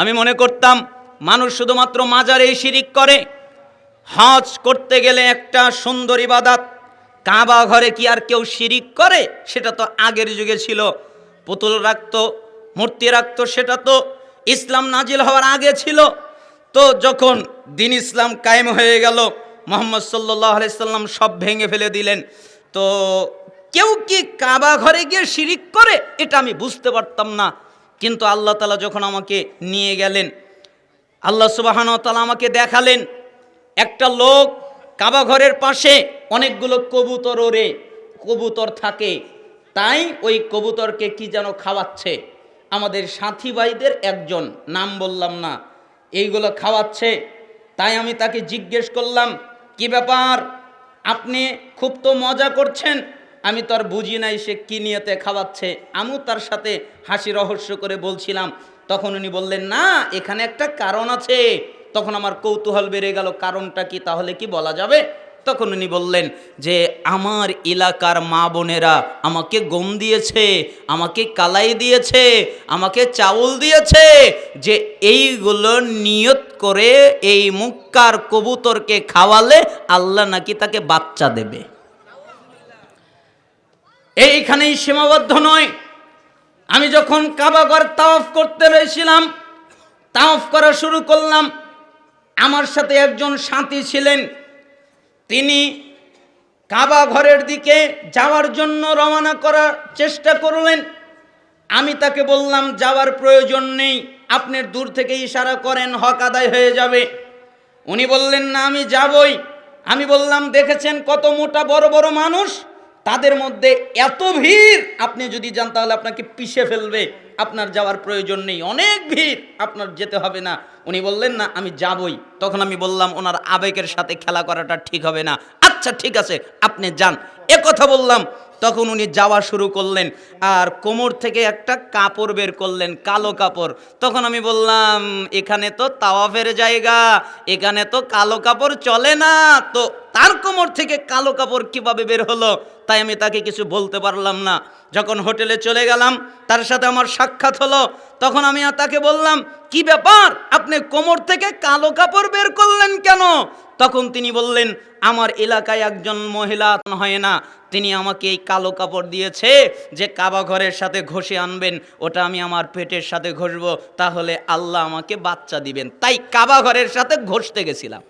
আমি মনে করতাম, মানুষ শুধুমাত্র মাজারেই শিরিক করে। হজ করতে গেলে একটা সুন্দর ইবাদাত, কাবা ঘরে কি আর কেউ শিরিক করে? সেটা তো আগের যুগে ছিল। পুতুল রাখতো, মূর্তি রাখত, সেটা তো ইসলাম নাজিল হওয়ার আগে ছিল। তো যখন দিন ইসলাম কায়েম হয়ে গেল, মোহাম্মদ সাল্লাহ আলাইসাল্লাম সব ভেঙে ফেলে দিলেন। তো কেউ কি কাবা ঘরে গিয়ে শিরিক করে? এটা আমি বুঝতে পারতাম না। কিন্তু আল্লাহ তালা যখন আমাকে নিয়ে গেলেন, আল্লাহ সুবাহান তালা আমাকে দেখালেন, একটা লোক কাবা ঘরের পাশে অনেকগুলো কবুতর ওরে কবুতর থাকে। তাই ওই কবুতরকে কি যেন খাওয়াচ্ছে? আমাদের সাথী ভাইদের একজন, নাম বললাম না, এইগুলো খাওয়াচ্ছে। তাই আমি তাকে জিজ্ঞেস করলাম, কি ব্যাপার? আপনি খুব তো মজা করছেন? আমি তো আর বুঝি নাই সে কি নিয়েতে খাওয়াচ্ছে। আমিও তার সাথে হাসি রহস্য করে বলছিলাম। তখন উনি বললেন, না, এখানে একটা কারণ আছে। তখন আমার কৌতূহল বেড়ে গেল, কারণটা কি তাহলে কি বলা যাবে? তখন উনি বললেন যে, আমার এলাকার মা বোনেরা আমাকে গম দিয়েছে, আমাকে কালাই দিয়েছে, আমাকে চাউল দিয়েছে যে এইগুলো নিয়ত করে এই মুক্কার কবুতরকে খাওয়ালে আল্লাহ নাকি তাকে বাচ্চা দেবে। এইখানেই সীমাবদ্ধ নয়। আমি যখন কাবাগর তাওয়াফ করতে রয়েছিলাম, তাওয়াফ করা শুরু করলাম, আমার সাথে একজন সাথী ছিলেন। তিনি কাবা ঘরের দিকে যাওয়ার জন্য রওনা করার চেষ্টা করলেন। আমি তাকে বললাম, যাওয়ার প্রয়োজন নেই, আপনি দূর থেকে ইশারা করেন, হক আদায় হয়ে যাবে। উনি বললেন, না, আমি যাবই। আমি বললাম, দেখেছেন কত মোটা বড় বড় মানুষ? তাদের মধ্যে এত ভিড়। আপনি যদি যান, তাহলে আপনাকে পিষে ফেলবে। আপনার যাওয়ার প্রয়োজন নেই। অনেক ভিড়। আপনার যেতে হবে না। উনি বললেন, না, আমি যাবই। তখন আমি বললাম, ওনার আবেগের সাথে খেলা করাটা ঠিক হবে না। আচ্ছা ঠিক আছে, আপনি যান। এ কথা বললাম। তখন উনি যাওয়া শুরু করলেন আর কোমর থেকে একটা কাপড় বের করলেন, কালো কাপড়। তখন আমি বললাম, এখানে তো তাওয়াফের জায়গা। এখানে তো কালো কাপড় চলে না। তো তার কোমর থেকে কালো কাপড় কীভাবে বের হলো, তাই আমি তাকে কিছু বলতে পারলাম না। যখন হোটেলে চলে গেলাম, তার সাথে আমার সাক্ষাৎ হলো, তখন আমি তাকে বললাম, কি ব্যাপার? আপনি কোমর থেকে কালো কাপড় বের করলেন কেন? তখন তিনি বললেন, আমার এলাকায় একজন মহিলা হয় না, তিনি আমাকে এই কালো কাপড় দিয়েছে যে কাবা ঘরের সাথে ঘষে আনবেন, ওটা আমি আমার পেটের সাথে ঘষবো, তাহলে আল্লাহ আমাকে বাচ্চা দিবেন। তাই কাবা ঘরের সাথে ঘষতে গেছিলাম।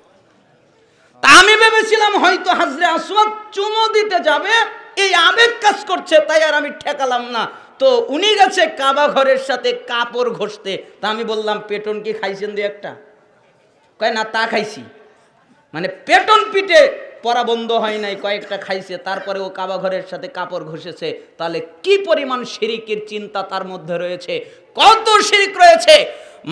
তা আমি ভেবেছিলাম হয়তো হাজরে আসওয়াদ চুমো দিতে যাবে, এই আবেগ কাজ করছে, তাই আর আমি ঠেকালাম না। তো উনি গেছে কাবা ঘরের সাথে কাপড় ঘষতে। তা আমি বললাম, পেটন কি খাইছেন দিয়ে একটা? কয়, না, তা খাইছি। মানে পেটন পিঠে পরা বন্ধ হয় নাই, কয়েকটা খাইছে, তারপরে ও কাবা ঘরের সাথে কাপড় ঘষেছে। তাহলে কি পরিমাণ শিরিকের চিন্তা তার মধ্যে রয়েছে? কত শিরিক রয়েছে?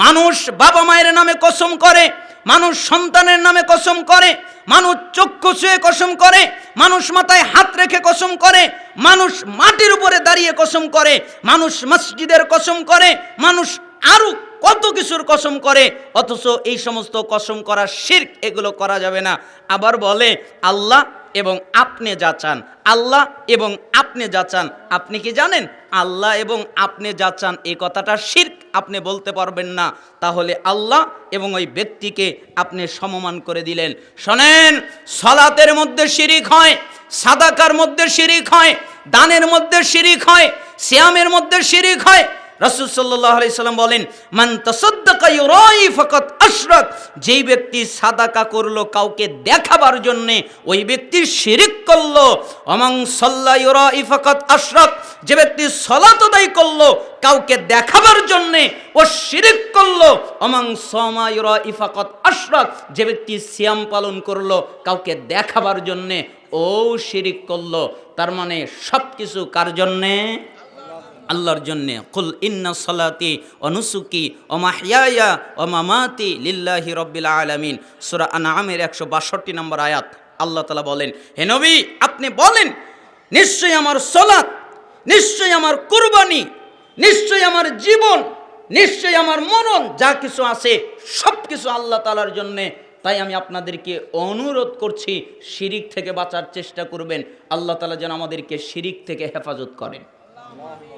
মানুষ বাবা মায়ের নামে কসম করে, মানুষ সন্তানের নামে কসম করে মানুষ চক্ষু শুয়ে কসম করে, মানুষ মাথায় হাত রেখে কসম করে, মানুষ মাটির উপরে দাঁড়িয়ে কসম করে, মানুষ মসজিদের কসম করে, মানুষ আরও কত কিছুর কসম করে, অথচ এই সমস্ত কসম করা শির এগুলো করা যাবে না। আবার বলে, আল্লাহ এবং আপনি যা চান, আল্লাহ এবং আপনি যা চান, আপনি কি জানেন? আল্লাহ এবং আপনি যা চান এই কথাটা শির্ক, আপনি বলতে পারবেন না। তাহলে আল্লাহ এবং ওই ব্যক্তিকে আপনি সমমান করে দিলেন। শোনেন, সলাতের মধ্যে শিরিক হয়, সাদাকার মধ্যে শিরিক হয়, দানের মধ্যে শিরিক হয় শ্যামের মধ্যে শিরিক হয় রাসূল আলাইহি সাল্লাম বলেন, মান তাসাদ্দাকা ইউরাই ফাকাত আশরাক। যেই ব্যক্তি সাদাকা করল কাউকে দেখাবার জন্য, ওই ব্যক্তি শিরিক করল। অমাং সাল্লা ফাকাত আশরাক। যে ব্যক্তি সালাত আদায় করল কাউকে দেখাবার জন্য, ও শিরিক করল। অমাং সমা ইউরাই ফাকাত আশরাক। যে ব্যক্তি সিয়াম পালন করল কাউকে দেখাবার জন্য, ও শিরিক করল। তার মানে সব কিছু কার জন্যে? আল্লাহর জন্যে, কুল ইন্না সলাতি অনুসুকি অমাহিয়া অমামাতি লিল্লাহি রব্বিল আলামিন। সুরা আনামের একশো বাষট্টি নম্বর আয়াত। আল্লাহ তালা বলেন, হে নবী, আপনি বলেন, নিশ্চয়ই আমার সলাত নিশ্চয়ই আমার কুরবানি, নিশ্চয়ই আমার জীবন, নিশ্চয়ই আমার মরণ, যা কিছু আছে সব কিছু আল্লাহ তালার জন্যে। তাই আমি আপনাদেরকে অনুরোধ করছি, শিরিক থেকে বাঁচার চেষ্টা করবেন। আল্লাহ তালা যেন আমাদেরকে শিরিক থেকে হেফাজত করেন।